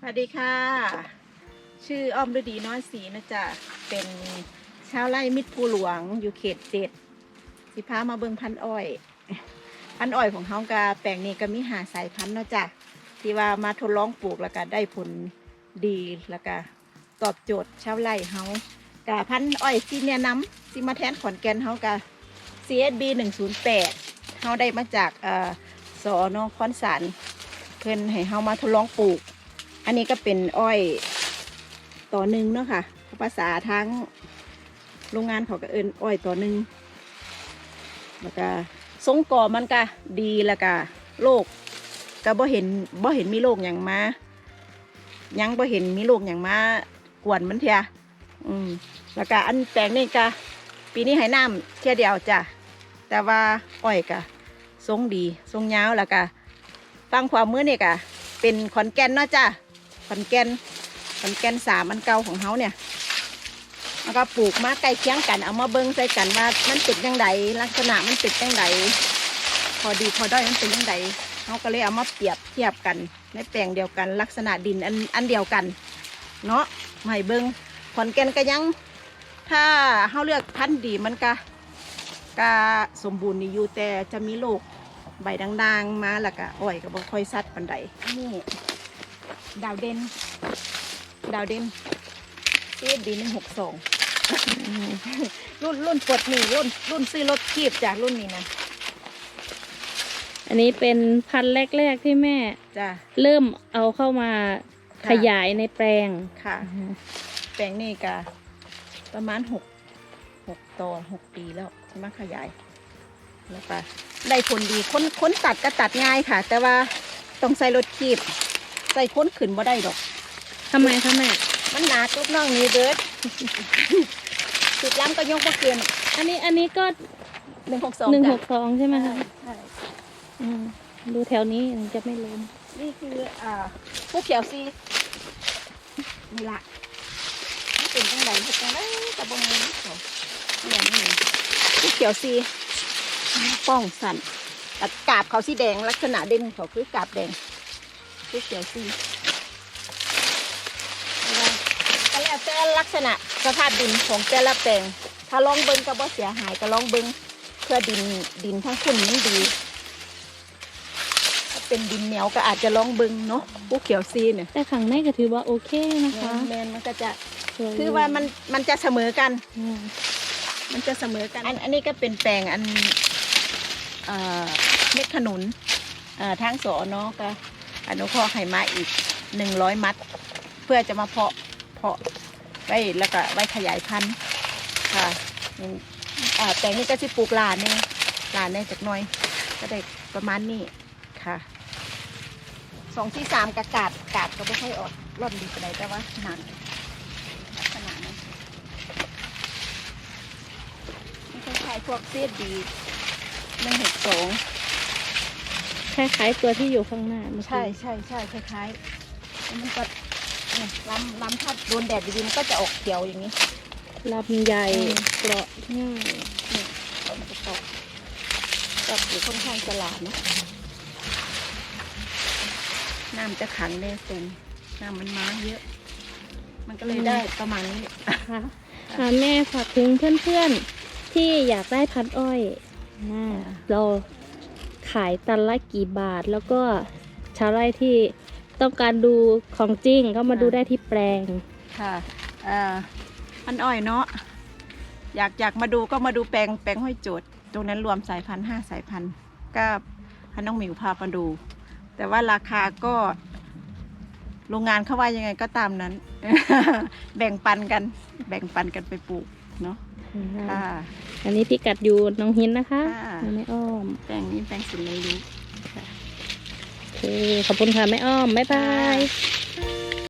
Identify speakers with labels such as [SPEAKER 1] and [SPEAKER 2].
[SPEAKER 1] สวัสดีค่ะ ชื่ออ้อมฤดีน้อยศรีนะจ๊ะเป็นชาวไร่มิตรภูหลวงอยู่เขตเจ็ดสิพามาเบิ่งพันอ้อย พันอ้อยของเฮากาแปลงนี้ก็มีหาสายพันธุ์เนาะจ๊ะที่ว่ามาทดลองปลูกแล้วก็ได้ผลดีแล้วก็ตอบโจทย์ชาวไร่เฮากาพันอ้อยที่แนะนำที่มาแทนขอนแก่นเฮากา CSB 108เฮาได้มาจากเอ่อสอนอคอนสารเพิ่นให้เฮามาทดลองปลูก อันนี้ก็เป็นอ้อยต่อหนึ่งเนาะค่ะภาษาทั้งโรงงานเขาก็เอินอ้อยต่อหนึ่งแล้วก็ทรงก่อมันก็ดีแล้วก็โรคก็บ่เห็นบ่เห็นมีโรคอย่างมายังบ่เห็นมีโรคอย่างมากวนมันเทียอืมแล้วก็อันแปลงนี่ก็ปีนี้ให้น้ำเที่ยเดียวจ้ะแต่ว่าอ้อยก็ทรงดีทรงยาวแล้วก็ฟังความมือนี่ก็เป็นขอนแก่นเนาะจ้ะ ขอนแกนขอนแกนสามอันเก่าของเขาเนี่ยแล้วก็ปลูกมาใกล้เคียงกันเอามาเบิ้งใส่กันว่ามันเป็นยังไงลักษณะมันเป็นยังไงพอดีพอด้อยมันเป็นยังไงเขาก็เลยเอามาเปรียบเทียบกันในแปลงเดียวกัน ลักษณะดินอันอันเดียวกัน เนาะไม่เบิ้งขอนแก่นก็ยัง ถ้าเขาเลือกพันธุ์ดีมันก็ก็สมบูรณ์ดีอยู่แต่จะมีโรคใบด่างๆมาแล้วก็อ้อยก็บ่ค่อยซัดปันใดนี่ ดาวเด่นดาวเด่นเอดีหนึ่งหกสองรุ่นรุ่นปลดหนี่รุ่นรุ่นซื้อรถคีบจากรุ่นนี้นะ
[SPEAKER 2] อันนี้เป็นพันธุ์แรกๆที่แม่
[SPEAKER 1] จ้ะ
[SPEAKER 2] เริ่มเอาเข้ามา
[SPEAKER 1] ค่ะ
[SPEAKER 2] ขยายในแปลง
[SPEAKER 1] ค่ะ แปลงนี่ก็ประมาณหกหกต่อหกปีแล้วใช่ไหมขยาย แล้วก็ได้ผลดีค้นค้นตัดก็ตัดง่ายค่ะ แต่ว่าต้องใส่รถคีบใส่ค้นขึ้นบ่ได้ดอก
[SPEAKER 2] ทำไมคะแม่
[SPEAKER 1] มันหนักลูกน้องนี้เด้อสุดล้ำก็ยกมาเกิน
[SPEAKER 2] อันนี้อันนี้ก็
[SPEAKER 1] หนึ่งหกสอง
[SPEAKER 2] หนึ่งหกสองใช่ไหมคะ
[SPEAKER 1] ใช่
[SPEAKER 2] อืมดูแถวนี้จะไม่ล้ม
[SPEAKER 1] นี่คืออ่าผู้เขียวซีนี่ละนี่เป็นจังไดเป็นจังไดตะบงนี้เขาอย่างนี้ผู้เขียวซีป้องสันแต่กาบเขาสีแดงลักษณะเด่นของเขาคือกาบแดง ผู้เขียวซีก็แล้วแต่ลักษณะสภาพดินของแต่ละแปลง ถ้าลองเบิ้งก็บ่เสียหายก็ลองเบิ้งเพื่อดินดินทั้งคุณมันดี ถ้าเป็นดินเหนียวก็อาจจะลองเบึงเนาะผู้เขียวซีเนี่ย
[SPEAKER 2] แต่ขังในก็ถือว่าโอเคนะคะ
[SPEAKER 1] แมนมันก็จะ
[SPEAKER 2] สวย
[SPEAKER 1] คือว่ามันมันจะเสมอกัน
[SPEAKER 2] อืม
[SPEAKER 1] มันจะเสมอกัน อันอันนี้ก็เป็นแปลงอันเอ่อเม็ดขนุนเอ่อทางสอเนาะก็ อนุเคราะห์ให้มาอีกหนึ่งร้อยมัด เพื่อจะมาเพาะเพาะไว้แล้วก็ไว้ขยายพันธุ์ค่ะอืมอ่าแปลงนี้ก็จะปลูกลานเนี่ยลานเนี่ยจากน้อย ก็ได้ประมาณนี้ค่ะสองที่สามกะกาดกาดก็ไม่ค่อยออกร่อนดีไปไหนแต่ว่าหนักลักษณะนั้ไม่คล้ายๆพวกเสียดดีหนึ่งหกสอง
[SPEAKER 2] คล้ายๆตัวที่อยู่ข้างหน้าเมื่อกี้
[SPEAKER 1] ใช่ใช่ใช่คล้ายๆแล้วมันก็เนี่ยลำลำถ้าโดนแดดดีๆมันก็จะออกเขียวอย่างนี้
[SPEAKER 2] ลำใหญ่
[SPEAKER 1] อืม
[SPEAKER 2] เกราะง่าย
[SPEAKER 1] นี่มันจะตอกตอกอยู่ค่อนข้างจะหลาดนะน้ำจะขังในตรงน้ำมันมาเยอะ มันก็เลยได้ประมาณนี้
[SPEAKER 2] ค่ะอ่าแม่ฝากถึงเพื่อนๆที่อยากได้พันอ้อยอ่าเรา ขายตันละกี่บาท แล้วก็ชาวไร่ที่ต้องการดูของจริงก็มาดูได้ที่แปลง
[SPEAKER 1] ค่ะอ่อพันอ้อยเนาะอยากอยากมาดูก็มาดูแปลงแปลงห้อยจทย์ตรงนั้นรวมสายพันธุ์ห้าสายพันธุ์ก็พันน้องหมิวพามาดู แต่ว่าราคาก็โรงงานเขาว่ายังไงก็ตามนั้น แบ่งปันกัน แบ่งปันกันไปปลูกเนาะ ค่ะ
[SPEAKER 2] อันนี้พี่กัดอยู่หน้องหินนะคะ
[SPEAKER 1] ค่ะ
[SPEAKER 2] แม่อ้อม
[SPEAKER 1] แปลงนี้แปลงสุดเลยรู้
[SPEAKER 2] โอเคขอบคุณค่ะแม่อ้อม บ๊ายบาย
[SPEAKER 1] ค่ะ